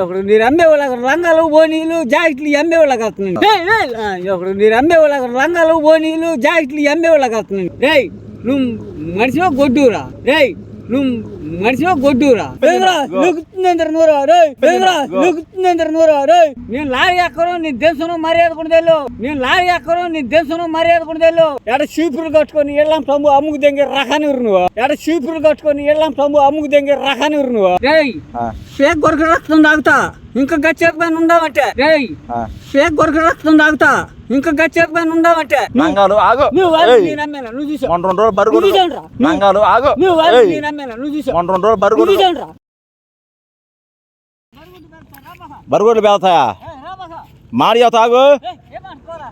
ఒకడు మీరు అమ్మేవాళ్ళ రంగాలు బోనీలు జాకెట్లు అమ్మేవాళ్ళకి వస్తున్నాయి ఒకడు మీరు అమ్మేవాళ్ళ రంగాలు బోనీలు జాకెట్లు అమ్మేవాళ్ళకి వస్తున్నాయి రేయ్ నువ్వు మనిషివా గొడ్డూరా రేయ్ నువ్వు మనిషివా గొడ్డూరా? పేదరా నువ్వుతుందందరు నూరా? రేయ్ పేదరా నువ్వుతుందందరు నూరా? రేయ్ నేను లారీ ఎక్కడం నీ దేశంలో మర్యాద కొండదేళ్ళు నేను లారీ ఎక్కడం నీ దేశంలో మర్యాద కొండదేళ్ళు ఎడ చీపురు కట్టుకొని ఎళ్ళం తమ్ము అమ్ముకు దెంగే రకాని నువ్వు. ఎడ చీపురు కట్టుకొని ఎళ్ళం తమ్ము అమ్ముకు దెంగే రకాని నువ్వు. రేయ్ ఫేక్ గొరక రక్తం తాగుతా. ఇంకా గచ్చేపైన ఉండవంటే రేయ్ ఫేక్ గొరక రక్తం తాగుతా. ఇంకా గచ్చేపైన ఉండవంటే నంగాలు ఆగు. నువ్వు నేను నమ్మేనా? నువ్వు చూసావు. మొన్న రెండు రోజులు బరుగు. నంగాలు ఆగు. నువ్వు నేను నమ్మేనా? నువ్వు చూసావు. మొన్న రెండు రోజులు బరుగు రా బాగా. మాడియా తాగు?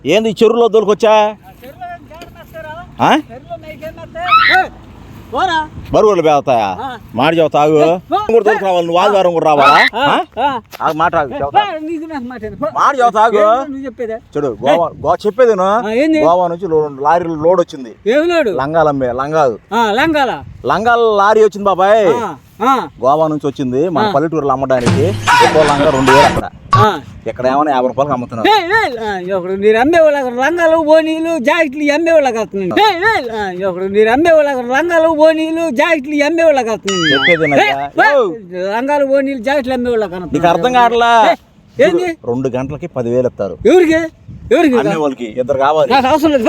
ఏంది చెరువులో దొరికొచ్చా బరుగుడ్లు పెడతాయా తాగు పో. కూడా దొరికి రావాలి నువ్వు ఆదివారం కూడా రావాలా. ఆగు, మాట మాట ఏంది? పో. మాడియా తాగు ఏందో నువ్వు చెప్పేదే? చూడు గోవా గో చెప్పేది? గోవా నుంచి లారీలో లోడ్ వచ్చింది. ఏమినాడు లంగాలు అమ్మే లంగాలు. లంగాల. లంగాల లారీ వచ్చింది బాబాయ్. గోవా నుంచి వచ్చింది మన. పల్లెటూరులో అమ్మడానికి. లంగా రెండు వేలు అక్కడ. ఇక్కడ ఏమైనా యాభై రూపాయలకి అమ్ముతున్నారు ఆ, ఒకడు మీరు అమ్మేవాళ్ళ లంగాలు బోనీలు జాకెట్లు అమ్మేవాళ్ళకి వస్తున్నాయి ఒకడు మీరు అమ్మేవాళ్ళ లంగాలు బోనీలు జాకెట్లు అమ్మేవాళ్ళకి వస్తున్నాయి. లంగాలు బోనీలు జాకెట్లు అమ్మేవాళ్ళకి నీకు అర్థం కావట్లా? ఏంది? రెండు గంటలకి పదివేలు ఇస్తారు. ఎవరికి? ఎవరికి వాళ్ళకి ఇద్దరు కావాలి. నాకు అవసరం లేదు.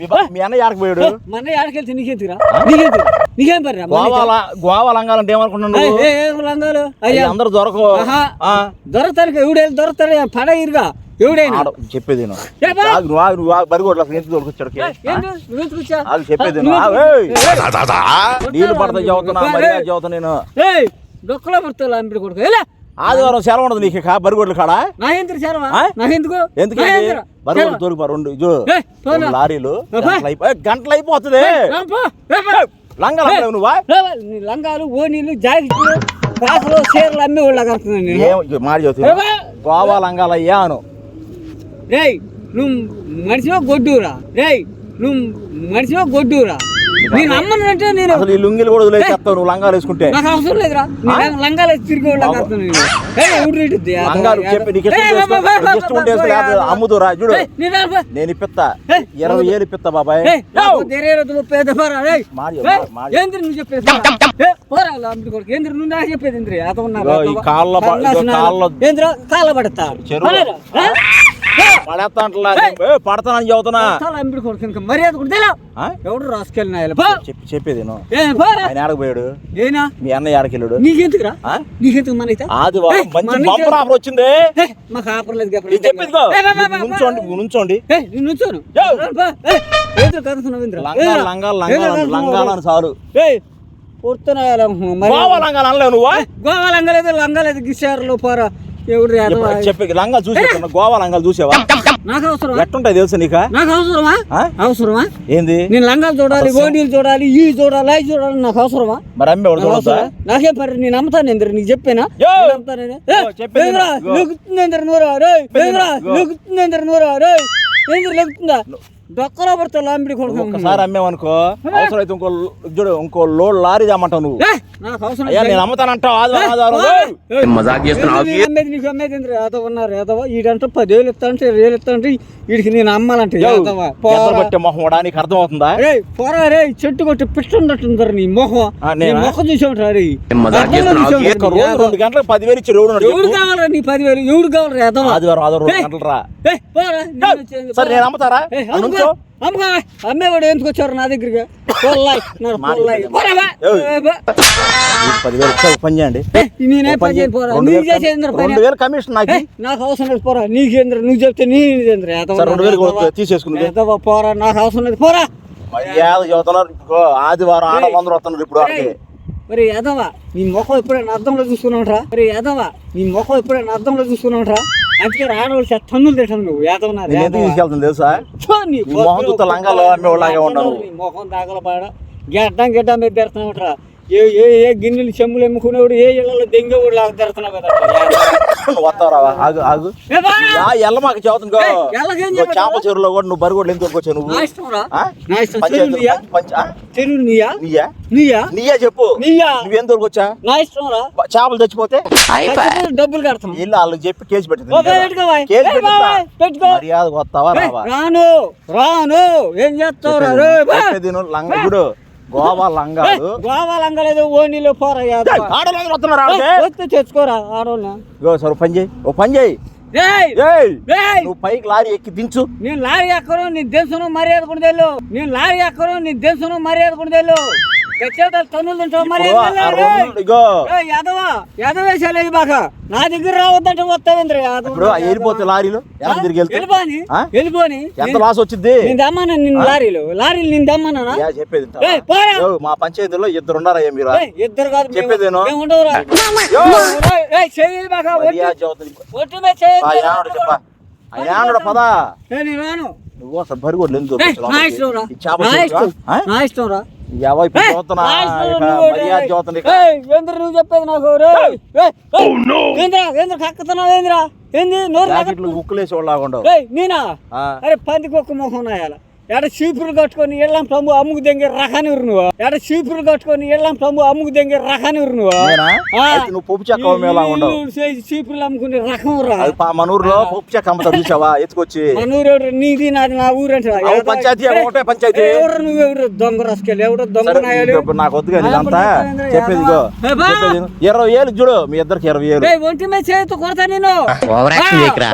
మీ బా- మీ అన్న యాడకి పోయాడు? మన ఆడకెళ్తే నీకెందుకురా నీకెందుకు నీకేం పర్రా? గోవా ల- గోవా లంగాలంటే ఏమనుకున్నాను ఏయ్, నువ్వు? ఏయ్, ఏం లంగాలు? అయ్యి అయ్యా. అందరూ దొరకవు. ఆహా. ఆ, దొరకతారు ఎవడేం దొరకతారు? పడ ఇరుగా ఎవడైనా. ఆడ చెప్పేది విను. ఏ బా. ఆగు, నువ్వు ఆగు, నువ్వు ఆగు, బరిగొడ్లు అసలు ఎందుకు దొరకొచ్చాడు ఏయ్, ఏంటి? నువ్వెందుకు వచ్చావ్? ఆగు చెప్పేది ఆ, విను. ఆగు, ఏయ్. నువ్వెందుకు- నీళ్ళు పడతాయి చదువుతున్నా మర్యాద నేను. ఏయ్ డొక్కలో కొడుకు. ఎలా ఆదివారం సెలవు ఉండదు నీకు బరిగొడ్లు కాడ? ఎందుకు? ఎందుకు చేరవా? దొరికి రెండు. రెండు లారీలు. గంటలు అయిపోతుంది. లంగాలు నువ్వా? లంగాలు ఓనీలు జాకెట్లు కాసులు చీరలు అమ్మే వాళ్ళ కడుతున్నాను నేను. ఏం మాట చదువుతున్నా ఏవా? గోవా లంగాలు అయ్యా అను. రేయ్ నువ్వు మనిషివా గొడ్డూరా రేయ్ నువ్వు మనిషివా గొడ్డూరా నేను అమ్మనంటే నేను అసలు ఈ లుంగిలు కూడా వదిలేసేస్తావు నువ్వు లంగాలు వేసుకుంటే నాకు అవసరం లేదురా నేను లంగాలు వేసి తిరిగి? లంగాలు చెప్పి నీకు ఇష్టం ఉంటే. అమ్ముదురా చూడు ఏయ్, నేను ఇప్పిస్తా ఇరవై ఏళ్ళు ఇప్పిస్తా బాబాయ్ నువ్వు చెప్పేది నువ్వు నాకు కాళ్ళ. కాళ్ళ- ఏందిరా, కాళ్ళ పడతా అంటలా పడతానని చదువుతున్నా అమ్ముడు కొడుకు ఇంకా మర్యాద కూడా తెలవు. ఆ? ఎవడు రాసుకెళ్ళిన. చెప్పి చెప్పేది. ఆయన ఆడకు పోయాడు? ఏనా? మీ అన్న ఆడకెళ్ళాడు నీకెందుకురా? నీకెందుకు ఆదివారం మంచి మనకి- బంపర్ ఆఫర్ వచ్చింది. మాకు ఆపర్ లేదు చెప్పేది. నుంచోండి నుంచోండి. నుంచోను. లంగాలు? లంగాలు? లంగాలని ఏయ్, పొడుతున్నాయా గోవా లంగాలు అనలేవు నువ్వు? గోవా లంగలేదు లంగలేదు గిషారులో పోరా. చెప్పి లంగాలు చూసే గోవా లంగాలు చూసావా? నాకు అవసరమా? ఎట్టుంటాయి తెలుసా నీకా? నాకు అవసరమా? అవసరమా? ఏంది? నేను లంగాలు చూడాలి ఓనీలు చూడాలి ఈ చూడాలి అవి చూడాలి నాకు అవసరమా? మరి అమ్మే వాడు నాకు పర్లేదు నేను నమ్ముతాను ఇంద్ర నీకు చెప్పానా? యో. నేను నమ్ముతానేనే. ఏయ్, యో, చెప్పేది ఏందిరా? ఇగో. లెగుతుంది ఇంద్ర నూరా నూరా ఏంద్ర లెగుతుందా? డొక్కలో లాంబిడి కొడుకు ఒక్కసారి అమ్మేవనుకో అవసరమైతే ఇంకో చూడు ఇంకో లోడ్ లారీ తెమ్మంటావు నువ్వు. అవసరం అయ్యా నేను అమ్ముతానంటావు ఆదివారం. మజాక్ చేస్తున్నావు అమ్మేది నీకు అమ్మేది ఉన్నారు యాదవ ఈడంటే పదివేలు ఇస్తా అంటే వేలు ఇస్తా అంటే వీడికి నేను అమ్మాలంటే. పట్టే మొహం వాడా నీకు అర్థమవుతుందా? రే పోరా రే చెట్టు కొట్టి పిట్ట ఉన్నట్టుందరు నీ మొహం. నీ నేనా? మొహం చూసావుంటా రే ఏం మజాక్ అద్దంలో చేస్తున్నావు? చూసావుంటరా ఒక్క నీ రోజు యాదవ? రెండు గంటలకు పదివేలు ఇచ్చాడు ఎవడు? కావాలరా నీ పదివేలు? ఎవడు కావాలరా యాదవ? ఆదివారం ఆదివారం రెండు. గంటలు రా సరే పోరా. నేను అమ్ముతారా. అమ్మేవాడు ఎందుకు వచ్చారు నా దగ్గరికి? పదివేలు. పని చేయండి. నేనే పని పోరా? రెండు వేలు కమిషన్ నాకు. అవసరం లేదు పోరా. నీకేంద్ర నువ్వు చెప్తే నీకేంద్ర రెండు వేలు పోరా నాకు అవసరం లేదు పోరా. ఆదివారం వస్తున్నారు ఇప్పుడు మరి యాదవ నీ ముఖం ఎప్పుడైనా అర్థంలో చూసుకున్నావురా? మరి యాదవ నీ ముఖం ఎప్పుడైనా అర్థంలో చూసుకున్నావురా? అందుకే ఆడవాళ్ళు చేత తన్నులు తింటాను నువ్వు. యాదవ నా నేను ఎందుకు తీసుకెళ్తాను తెలుసా? నీ మొహం చూస్తే లంగాలో అమ్మేవాళ్ళలాగే ఉన్నావు. నీ ముఖం దాగలపాడ గెడ్డం గెడ్డం మీద తెరుతున్నావుట్రా ఏ ఏ ఏ గిన్నెలు చెమ్ములు ఎమ్ముకునేవాడు ఏ ఇళ్ళలో దెంగేవాడు లాగా తిడుతున్నావు కదా ఆగు ఆగు. ఏయ్, ఎల్లకేం చెప్పావు? చేపల చెరువులో కూడా నువ్వు బరిగొడ్లు ఎందుకు వచ్చావు నువ్వు. నీయా? నీయా? నీయా? చెప్పు. నీయా? నువ్వు ఎందుకు వచ్చా? నా ఇష్టం రా. చేపలు ఖచ్చితంగా డబ్బులు కడతాం ఇల్లు వాళ్ళకి చెప్పి కేసు పెట్టింది? కేసు పెట్టుకో. మర్యాద వస్తావా రాను రాను. ఏం చేస్తావురా రే? లంగ గోవా లంగాలు. గోవా లంగలేదు ఓనీలో పోరా. ఆడవాళ్ళు వస్తున్నారు. వస్తే తెచ్చుకోరా ఆడోళ్ళ ఇగో సరే పని చేయి ఓ పని చేయి. నువ్వు పైకి లారీ ఎక్కి దించు. నేను లారీ ఎక్కరు నీ దేశం మర్యాద కూడా తెలు నేను లారీ ఎక్కరు నీ దేశం మర్యాద కూడా తెలు నా దగ్గర రావద్దంటే వస్తావేంద్ర వెళ్ళిపోతే లారీలు? తిరిగి వెళ్ళిపోని ఎంత లాస్ వచ్చింది నేను దమ్మన్నా నిన్ను లారీలు? లారీలు నేను చెప్పేది మా పంచాయతీలో ఇద్దరు ఉన్నారా మీరు? ఇద్దరు కాదు యానుడు చెప్పా. పదా. ఏయ్, నేను రాను. నువ్వు అసలు బరిగొడ్లు ఎందుకు? ఇష్టం రా? నా ఇష్టం రా. ఏంద్ర నువ్వు చెప్పేది నాకు? రేయ్, ఏయ్, ఏయ్, ఏంద్రా ఏంద్ర కక్కుతున్నావు ఏంద్రా? ఏంది? నోరు ఉక్కులేసి వాళ్ళగా ఉండవు. ఏయ్ నేనా. అరే పందికి ఒక మొహం నాయాల ఎడ చీపురు కట్టుకొని ఎళ్ళం తమ్ము అమ్ముకు దెంగే రకాని నువ్వు. ఎడ చీపురు కట్టుకొని ఎళ్ళం తమ్ము అమ్ముకు దెంగే రకాని నువ్వు. పప్పు చెక్క చీపుర్లు అమ్ముకునే రకం రా. మన ఊర్లో పప్పు చెక్క అమ్ముతారు చూసావా? ఎత్తుకొచ్చి. మన ఊరు నీది నాది నా ఊరు అంటే పంచాయతీ, ఒకటే పంచాయతీ. ఎవరు నువ్వు ఎవరు? దొంగ రసుకెళ్ళి ఎవరు దొంగ నాకు వద్దు కానీ ఇదంతా చెప్పేది. ఇరవై ఏళ్ళు చూడు మీ ఇద్దరికి ఇరవై ఏళ్ళు. ఒంటి మీద చేతితో కొడతా నేను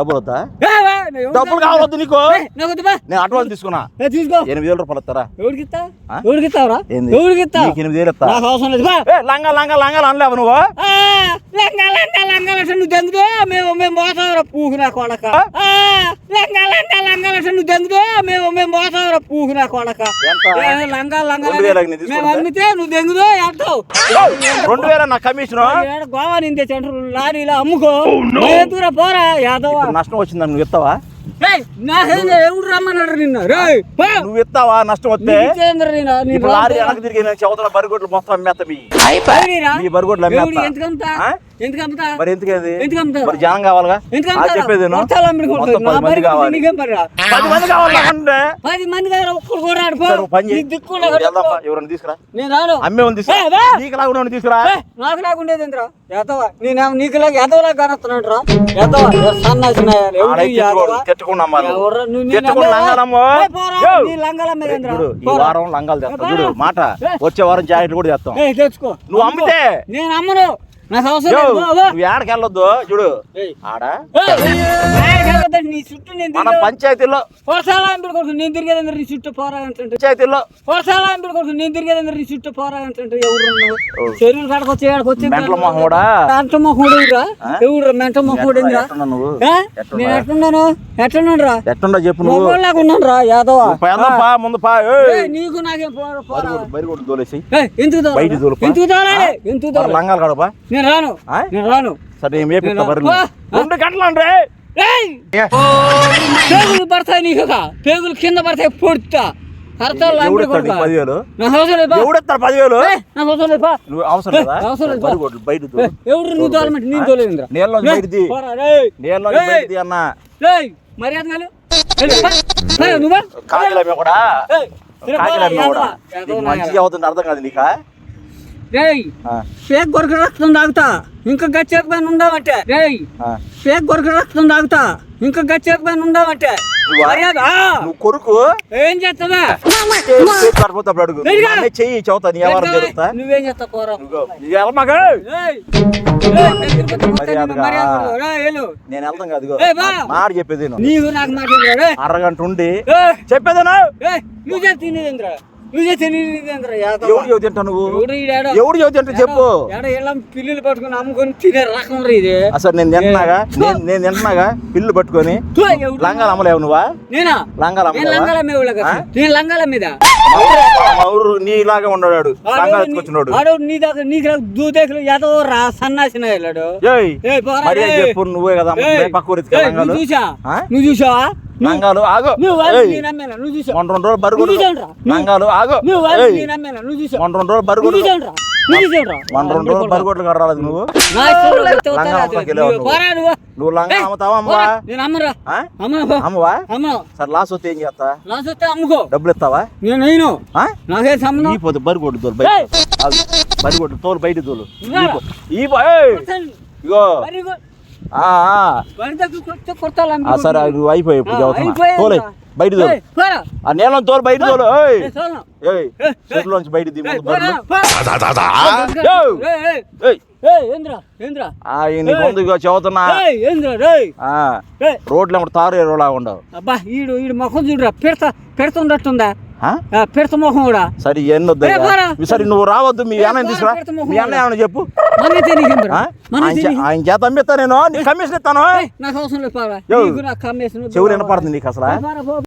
డబ్బులు డబ్బులు కావాలొద్దు నీకు. నేను అడ్వాన్స్ తీసుకున్నా. తీసుకో. ఎనిమిది వేల రూపాయలు ఇస్తారా? ఎవరికి ఇస్తా? ఎవరికి ఇస్తావురా? ఎవరికి ఇస్తావు నీకు ఎనిమిది వేలు ఇస్తా. నాకు అవసరం లేదు. లంగా లంగా లంగాలు అనలేవు నువ్వు? ఆ, లంగా లంగా లంగాలు అంటే నువ్వు దెంగుదో మేము మేము మోసావరా పూకు నా కొడక లంగా లంగా లంగాలు అంటే నువ్వు దెంగుదో మేము మేము మోసావరా పూకు నా కొడక లంగా లంగా. మేము అమ్మితే నువ్వు దెంగుదో అంటావు రెండు వేల నా కమిషన్ గోవా నిందే సెంటర్ లారీలో అమ్ముకో. ఎదురా పోరా యాదవ. నష్టం వచ్చిందని నువ్వు ఇస్తావా ఎవడు రమ్మన్నాడు నిన్ను. నువ్వు ఇస్తావా నష్టం వస్తే? ఇప్పుడు లారీ. వెనక తిరిగి నేను బరిగొడ్లు మొత్తం అమ్మేస్తా మీ. బరిగొడ్లు అమ్మేస్తా. ఎందుకు అమ్ముతా? ఎందుకు ఎందుకు? మరి జనం కావాలిగా? ఎందుకు? చెప్పేది పది కావాలి? పది మంది పది దగ్గర ఒక్కడు కూడా పని ఎవరైనా తీసుకురా? నేను రాను. అమ్మే ఉంది. నీకు నాకు లాగుండేది నేనేమో కానొస్తున్నాడు రా. వారం లంగాలు తెస్తా. ఏ, చూడు పోరా. మాట. వచ్చే వారం జాకెట్లు కూడా తెస్తాం. తెచ్చుకో. నువ్వు అమ్మితే. నేను అమ్మను. నాకు అవసరం యో, లేదు. పో, పో. నువ్వు ఏడకి వెళ్ళొద్దు చూడు. ఆడ నీ చుట్టూ మన పంచాయతీలో నేను నీ చుట్టూ పంచాయతీలో నేను నీ చుట్టూ ఎవరు. చెరువులు కాడకొచ్చి ఏడకొచ్చి మెంటల మొహముడా? నేను ఎట్లున్నావు? ఎట్లున్నాను? ఎట్లున్నాను రా ఎట్టుండో చెప్పు నువ్వు? ఉన్నాను రా యాదవ. పా ముందు పా నీకు నాకేం ఎందుకు లంగాలు కడపా నేను రాను? నేను రాను. సరే? రెండు గంటలు అంటే! పేగులు పడతాయి నీకు పేగులు కింద పడతాయి పొడుతా. అర్థాలు పదివేలు. నువ్వు తోలమంటే నేను అన్న. మర్యాద మంచిగా అవుతుంది అర్థం కాదు నీకా? రేయ్ పేక్ గొరక రక్తం తాగుతా ఇంకా గచ్చేక పైన ఉందామంటే రేయ్. పేక్ గొరక రక్తం తాగుతా ఇంకా గచ్చేక పైన ఉందామంటే కొరుకు? ఏం చేస్తావా? చెయ్యి చదువుతా నీ ఎవరు జరుగుతా? నువ్వేం చేస్తావు. నేను వెళ్తాం కాదు. మాట చెప్పేది విను. నీకు. అరగంట ఉండి చెప్పేదేనా నువ్వు తినేదేంద్రా నువ్వు. ఎవడు నువ్వు? ఎవడు తింటా చెప్పు. పిల్లులు పట్టుకుని అమ్ముకొని తినే రకం ఇది. అసలు నేను తింటున్నాగా? నేను నేను తింటున్నాగా? పిల్లు పట్టుకొని? లంగాలు అమ్మలేవు నువ్వా? నేనా? లంగాలు నేను లంగాల మీద? నేను లంగాల నీలాగా ఉన్నాడు లంగాలు ఆడు నీ దగ్గర నీకు దూదేకులు ఏదో రా సన్నాసిన వెళ్ళాడు. చెప్పు నువ్వే కదా పక్క చూసా? నువ్వు చూసావా? లంగాలు ఆగు. మొన్న రెండు రోజులు చూసావురా? లంగాలు ఆగు. మొన్న రెండు రోజులు నువ్వు బరుగుడు చూసావురా? నీకు చూడరా మన రెండు రోజులు బరిగొడ్లు కడరాలేదు నువ్వు. నువ్వు. లంగా అమ్ముతావా అమ్మవా. అమ్మవా సరే లాస్ వస్తే ఏం చేస్తా? లాస్ వస్తే అమ్ముకో. డబ్బులు ఇస్తావా? నేను? నాకేం సంబంధం. ఈ పోతే బరిగొడ్డు తోలు బయట. బరిగొడ్డు తోలు బయట తోలు. ఇవ్వరా? ఈ. ఇగో. సరే నువ్వు అయిపోయి? తోలే బయట తోలు. ఆ నీళ్ళని తోలు బయట తోలు. చెరువులోంచి బయట చదువుతున్నా ఏయ్, ఏంద్రా రేయ్ ఆ, ఏయ్, రోడ్లు తారు ఎరువులాగా ఉండవు. అబ్బా ఈడు ఈడు ముఖం చూడరా పెడతా పెడుతుండట్టుందా? పెడత ముఖం కూడా. సరే ఎన్ని వద్దు ఏ, పోరా. సరే నువ్వు రావద్దు మీ అన్నయ్య తీసుకురా. మీ అన్నయ్య ఏమన్నా చెప్పు. ఆయన చేత అమ్మిస్తా నేను. కమిషన్ ఇస్తాను. చెవులు వినపడుతుంది నీకు అసలు.